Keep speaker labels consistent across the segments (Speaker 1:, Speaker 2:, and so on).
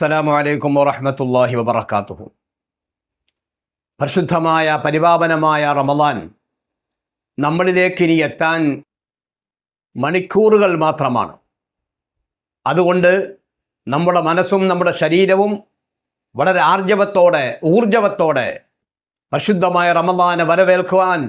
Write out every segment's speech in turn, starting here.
Speaker 1: അസ്സലാമു അലൈക്കും വറഹമത്തല്ലാഹി വബറകാതുഹു. പരിശുദ്ധമായ പരിപാവനമായ റമദാൻ നമ്മളിലേക്ക് ഇനി എത്താൻ മണിക്കൂറുകൾ മാത്രമാണ്. അതുകൊണ്ട് നമ്മുടെ മനസ്സും നമ്മുടെ ശരീരവും വളരെ ആർജവത്തോടെ ഊർജവത്തോടെ പരിശുദ്ധമായ റമദാനെ വരവേൽക്കുവാൻ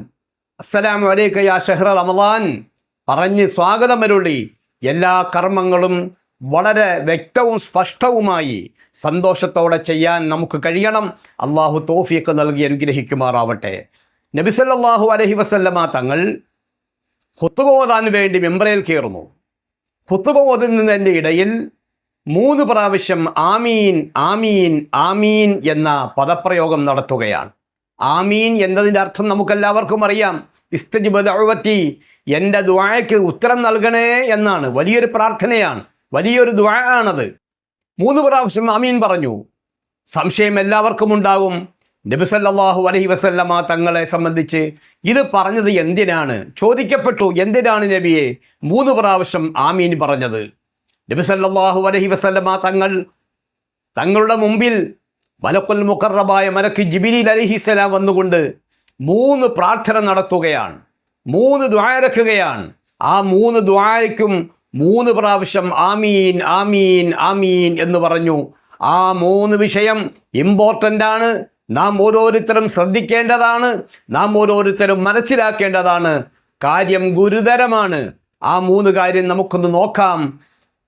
Speaker 1: അസ്സലാമു അലൈക്ക ഷെഹ്റ റമലാൻ സ്വാഗതം സ്വാഗതമരുളി എല്ലാ കർമ്മങ്ങളും വളരെ വ്യക്തവും സ്പഷ്ടവുമായി സന്തോഷത്തോടെ ചെയ്യാൻ നമുക്ക് കഴിയണം. അള്ളാഹു തോഫിയൊക്കെ നൽകി അനുഗ്രഹിക്കുമാറാവട്ടെ. നബിസല്ലാഹു അലഹി വസല്ലമ തങ്ങൾ ഹുത്തുകോതാൻ വേണ്ടി മെമ്പറയിൽ കയറുന്നു. ഹുത്തുകോതുന്നതിന്റെ ഇടയിൽ മൂന്ന് പ്രാവശ്യം ആമീൻ ആമീൻ ആമീൻ എന്ന പദപ്രയോഗം നടത്തുകയാണ്. ആമീൻ എന്നതിന്റെ അർത്ഥം നമുക്കെല്ലാവർക്കും അറിയാം. ഇസ്തജിബത്തി എന്റെ ദ്വായക്ക് ഉത്തരം നൽകണേ എന്നാണ്. വലിയൊരു പ്രാർത്ഥനയാണ്. വലിയൊരു ആണത്. മൂന്ന് പ്രാവശ്യം അമീൻ പറഞ്ഞു. സംശയം എല്ലാവർക്കും ഉണ്ടാവും നബിസല്ലാഹു അലഹി വസല്ലമ തങ്ങളെ സംബന്ധിച്ച് ഇത് പറഞ്ഞത് എന്തിനാണ്? ചോദിക്കപ്പെട്ടു എന്തിനാണ് നബിയെ മൂന്ന് പ്രാവശ്യം ആമീൻ പറഞ്ഞത്? നബിസല്ലാഹു അലഹി വസല്ലമ തങ്ങൾ തങ്ങളുടെ മുമ്പിൽ മലക്കുൽ മുക്കറബായ മലക്ക് ജിബിലി അലഹിസ്സലാം വന്നുകൊണ്ട് മൂന്ന് പ്രാർത്ഥന നടത്തുകയാണ്. മൂന്ന് ദ്വാരക്കുകയാണ് ആ മൂന്ന് ദ്വാരയ്ക്കും മൂന്ന് പ്രാവശ്യം ആമീൻ ആമീൻ ആമീൻ എന്ന് പറഞ്ഞു. ആ മൂന്ന് വിഷയം ഇമ്പോർട്ടന്റ് ആണ്. നാം ഓരോരുത്തരും ശ്രദ്ധിക്കേണ്ടതാണ്. നാം ഓരോരുത്തരും മനസ്സിലാക്കേണ്ടതാണ്. കാര്യം ഗുരുതരമാണ്. ആ മൂന്ന് കാര്യം നമുക്കൊന്ന് നോക്കാം.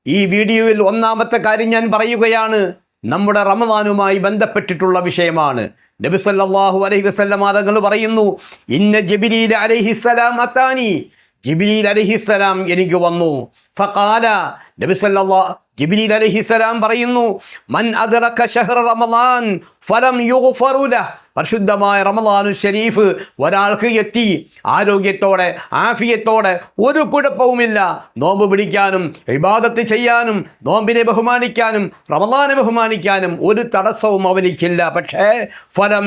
Speaker 1: ഈ വീഡിയോയിൽ ഒന്നാമത്തെ കാര്യം ഞാൻ പറയുകയാണ്. നമ്മുടെ റമദാനുമായി ബന്ധപ്പെട്ടിട്ടുള്ള വിഷയമാണ്. നബി സല്ലല്ലാഹു അലൈഹി വസല്ലം പറയുന്നു ഇന്ന ജബിലീൽ അലൈഹിസ്സലാം അത്താനി ജിബിലീൽ അലഹിസ്സലാം എനിക്ക് വന്നു. ഫഖാല നബി സല്ലല്ലാഹു ജിബിലീൽ അലഹിസ്സലാം പറയുന്നു മൻ അദ്റക ഷഹ്റ റമളാൻ ഫലം യുഗ്ഫറു ലഹ്. പരിശുദ്ധമായ റമദാനു ഷരീഫ് ഒരാൾക്ക് എത്തി ആരോഗ്യത്തോടെ ആഫിയത്തോടെ ഒരു കുഴപ്പവുമില്ല. നോമ്പ് പിടിക്കാനും ഇബാദത്ത് ചെയ്യാനും നോമ്പിനെ ബഹുമാനിക്കാനും റമദാനെ ബഹുമാനിക്കാനും ഒരു തടസ്സവും അവനിക്കില്ല. പക്ഷേ ഫലം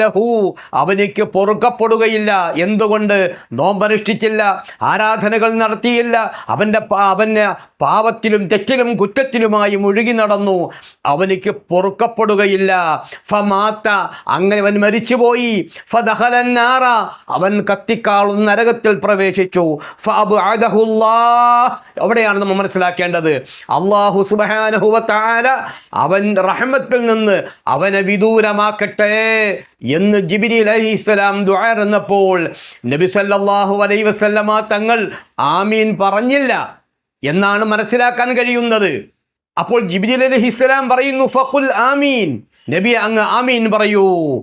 Speaker 1: ലഹു അവനിക്ക് പൊറുക്കപ്പെടുകയില്ല. എന്തുകൊണ്ട്? നോമ്പനുഷ്ഠിച്ചില്ല ആരാധനകൾ നടത്തിയില്ല അവന്റെ അവന് പാവത്തിലും തെറ്റിലും കുറ്റത്തിലുമായി മുഴുകി നടന്നു. അവനിക്ക് പൊറുക്കപ്പെടുകയില്ല. ഫമാത്ത അങ്ങനെ അവൻ മരിച്ചുപോയി. ഫദഹലന്നാറ അവൻ കത്തിക്കാളുന്ന നരകത്തിൽ പ്രവേശിച്ചു. എവിടെയാണ് നമ്മൾ മനസ്സിലാക്കേണ്ടത്? അള്ളാഹു സുബാനഹുവത്താല അവൻ റഹ്മത്തിൽ നിന്ന് അവനെ വിദൂരമാക്കട്ടെ എന്ന് ജിബിരി ദുആർ ദ്വാരെന്നപ്പോൾ നബി സല്ലല്ലാഹു അലൈഹി വസല്ലമ തങ്ങൾ ആമീൻ പറഞ്ഞില്ല. എന്നാണ് മനസ്സിലാക്കാൻ കഴിയുന്നത്. അപ്പോൾ ജിബിരി അലഹിസ്സലാം പറയുന്നു ഫഖുൽ ആമീൻ. നബി അങ്ങ് ആമീൻ പറയൂ.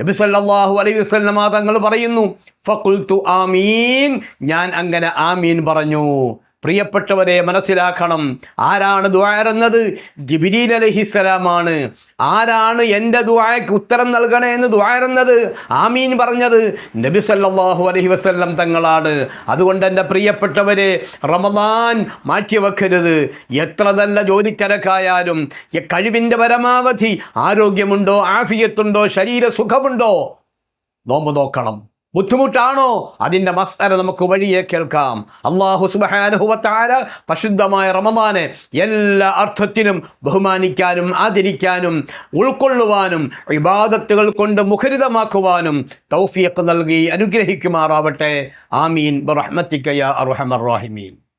Speaker 1: നബി സല്ലാഹു അലൈഹി വസല്ലമ തങ്ങൾ പറയുന്നു ഫഖുൽതു ആമീൻ. ഞാൻ അങ്ങനെ ആമീൻ പറഞ്ഞു. പ്രിയപ്പെട്ടവരെ മനസ്സിലാക്കണം. ആരാണ് ദ്വാരെന്നത് ജിബിരീൽ അലഹിസ്സലാമാണ് ആരാണ് എന്റെ ദ്വായക്ക് ഉത്തരം നൽകണേ എന്ന് ദ്വാരെന്നത് ആമീൻ പറഞ്ഞത് നബി സല്ലാഹു അലഹി വസല്ലം തങ്ങളാണ്. അതുകൊണ്ട് എന്റെ പ്രിയപ്പെട്ടവരെ റമദാൻ മാറ്റിവെക്കരുത്. എത്ര നല്ല ജോലിത്തിരക്കായാലും കഴിവിന്റെ പരമാവധി ആരോഗ്യമുണ്ടോ ആഫിയത്തുണ്ടോ ശരീര സുഖമുണ്ടോ? നോമ്പ് നോക്കണം. ബുദ്ധിമുട്ടാണോ? അതിന്റെ മസ്തര നമുക്ക് വഴിയെ കേൾക്കാം. അള്ളാഹു സുബാനുഹുവത്താര പരിശുദ്ധമായ റമദാനെ എല്ലാ അർത്ഥത്തിനും ബഹുമാനിക്കാനും ആദരിക്കാനും ഉൾക്കൊള്ളുവാനും ഇബാദത്തുകൾ കൊണ്ട് മുഖരിതമാക്കുവാനും തൗഫിയക്ക് നൽകി അനുഗ്രഹിക്കുമാറാവട്ടെ. ആമീൻ. ബറഹ്മത്തിക്കയ അർഹമർ റാഹിമീൻ.